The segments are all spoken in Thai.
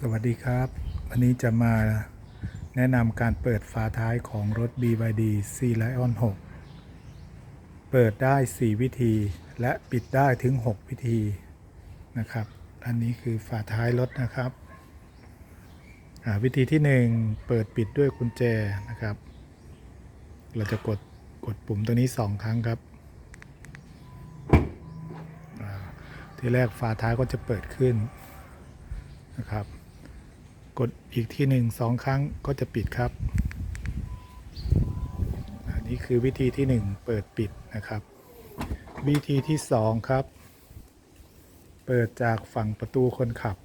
สวัสดีครับ วันนี้จะมาแนะนำการเปิดฝาท้ายของรถ BYD C Lion 6 เปิดได้ 4 วิธี และปิดได้ถึง 6 วิธีนะครับ อันนี้คือฝาท้ายรถนะครับ วิธีที่ 1 เปิดปิดด้วยกุญแจนะครับ เราจะกดกดปุ่มตัวนี้ 2 ครั้งครับ ที่แรกฝาท้ายก็จะเปิดขึ้นนะครับ กดอีกที่หนึ่งสองครั้งก็จะปิดครับ อันนี้คือวิธีที่หนึ่งเปิดปิดนะครับ วิธีที่สองครับ เปิดจากฝั่งประตูคนขับ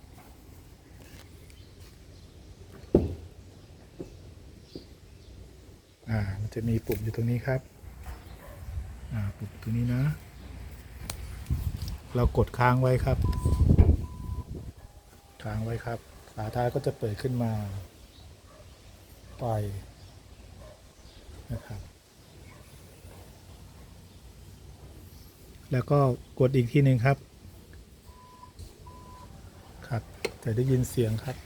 อ่ามันจะมีปุ่มอยู่ตรงนี้ครับ อ่าปุ่มตรงนี้นะ เรากดค้างไว้ครับ ค้างไว้ครับาท้ายก็จะเปิดขึ้นมาปล่อยนะครับ แล้วก็กดอีกทีหนึ่งครับ ครับจะได้ยินเสียงครับ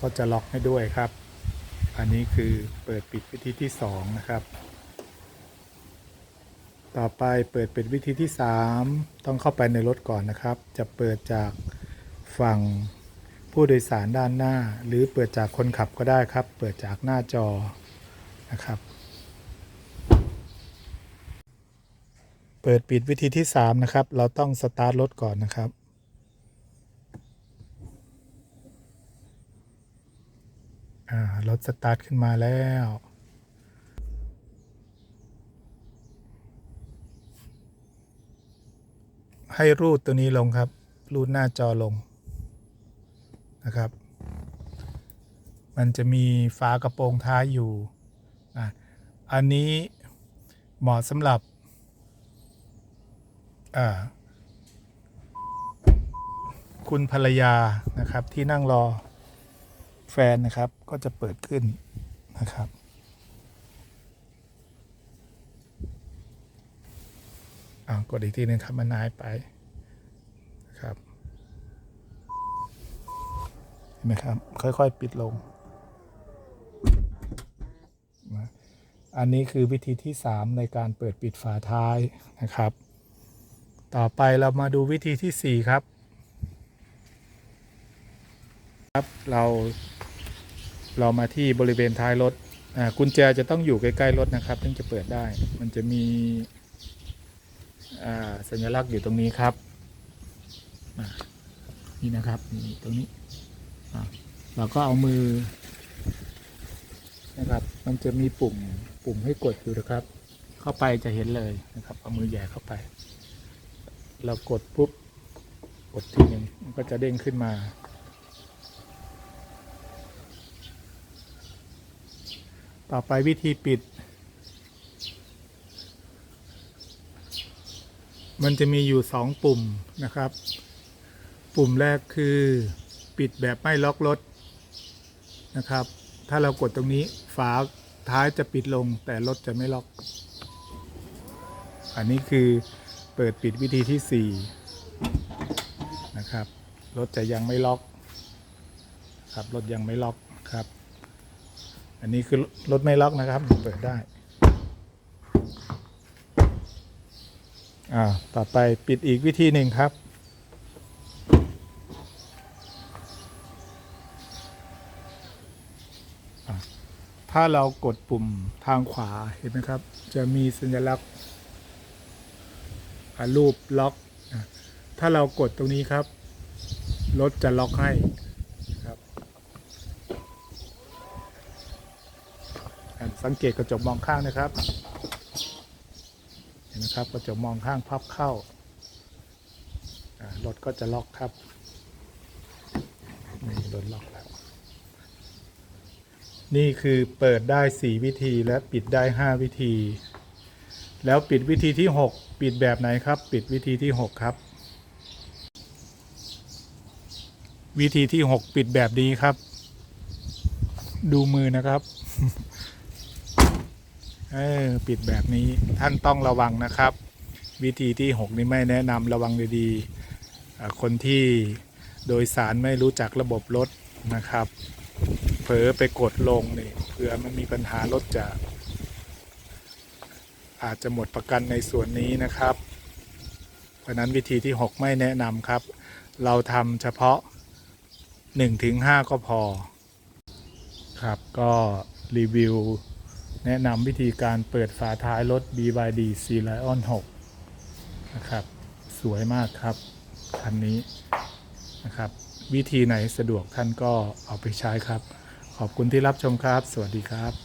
ก็จะล็อกให้ด้วยครับ อันนี้คือเปิดปิดวิธีที่สองนะครับ ต่อไปเปิดเป็นวิธีที่ 3 ต้องเข้าไปในรถก่อนนะครับ จะเปิดจากฝั่งผู้โดยสารด้านหน้า หรือเปิดจากคนขับก็ได้ครับ เปิดจากหน้าจอนะครับ เปิดปิดวิธีที่ 3 นะครับ เราต้องสตาร์ทรถก่อนนะครับอ่ารถสตาร์ทขึ้นมาแล้ว ให้รูดตัวนี้ลงครับ รูดหน้าจอลงนะครับ มันจะมีฝากระโปรงท้ายอยู่อะอันนี้เหมาะสำหรับอ่าคุณภรรยานะครับที่นั่งรอแฟนนะครับก็จะเปิดขึ้นนะครับ อ่ากดอีกทีหนึงครับมันหายไปครับเห็นไหมครับ ค่อย ๆ ปิดลง อันนี้คือวิธีที่ 3 ในการเปิดปิดฝาท้ายนะครับ ต่อไปเรามาดูวิธีที่ 4 ครับ ครับ เรา เรามาที่บริเวณท้ายรถ อ่ากุญแจจะต้องอยู่ใกล้ ๆ รถนะครับ ถึงจะเปิดได้ มันจะมี สัญลักษณ์อยู่ตรงนี้ครับนี่นะครับนี่ตรงนี้เราก็เอามือนะครับ มันจะมีปุ่มปุ่มให้กดอยู่นะครับ เข้าไปจะเห็นเลยนะครับ เอามือแหย่เข้าไป เรากดปุ๊บกดทีหนึ่งมันก็จะเด้งขึ้นมา ต่อไปวิธีปิด มันจะมีอยู่สองปุ่มนะครับ ปุ่มแรกคือปิดแบบไม่ล็อกรถนะครับ ถ้าเรากดตรงนี้ฝาท้ายจะปิดลง แต่รถจะไม่ล็อก อันนี้คือเปิดปิดวิธีที่ 4 นะครับรถจะยังไม่ล็อกครับรถยังไม่ล็อกครับ อันนี้คือรถไม่ล็อกนะครับ เปิดได้ อ่าต่อไปปิดอีกวิธีหนึ่งครับ ถ้าเรากดปุ่มทางขวาเห็นไหมครับ จะมีสัญลักษณ์รูปล็อก ถ้าเรากดตรงนี้ครับ รถจะล็อกให้ครับ สังเกตกระจกมองข้างนะครับ นไหมครับกระจกมองข้างพับเข้าอ่ารถก็จะล็อกครับนี่รถล็อกแล้ว นี่คือเปิดได้ 4 วิธีและปิดได้ 5 วิธี แล้วปิดวิธีที่ 6 ปิดแบบไหนครับ ปิดวิธีที่ 6 ครับ วิธีที่ 6 ปิดแบบนี้ครับ ดูมือนะครับ เออปิดแบบนี้ท่านต้องระวังนะครับ วิธีที่ 6 นี้ไม่แนะนำระวังดีๆคนที่โดยสารไม่รู้จักระบบรถนะครับ เผลอไปกดลงนี่เผื่อมันมีปัญหารถจะอาจจะหมดประกันในส่วนนี้นะครับ เพราะฉะนั้นวิธีที่ 6 ไม่แนะนำครับ เราทำเฉพาะ 1-5 ก็พอ ครับก็รีวิว แนะนำวิธีการเปิดฝาท้ายรถ BYD C Lion 6 นะครับ สวยมากครับ คันนี้นะครับ วิธีไหนสะดวกท่านก็เอาไปใช้ครับ ขอบคุณที่รับชมครับ สวัสดีครับ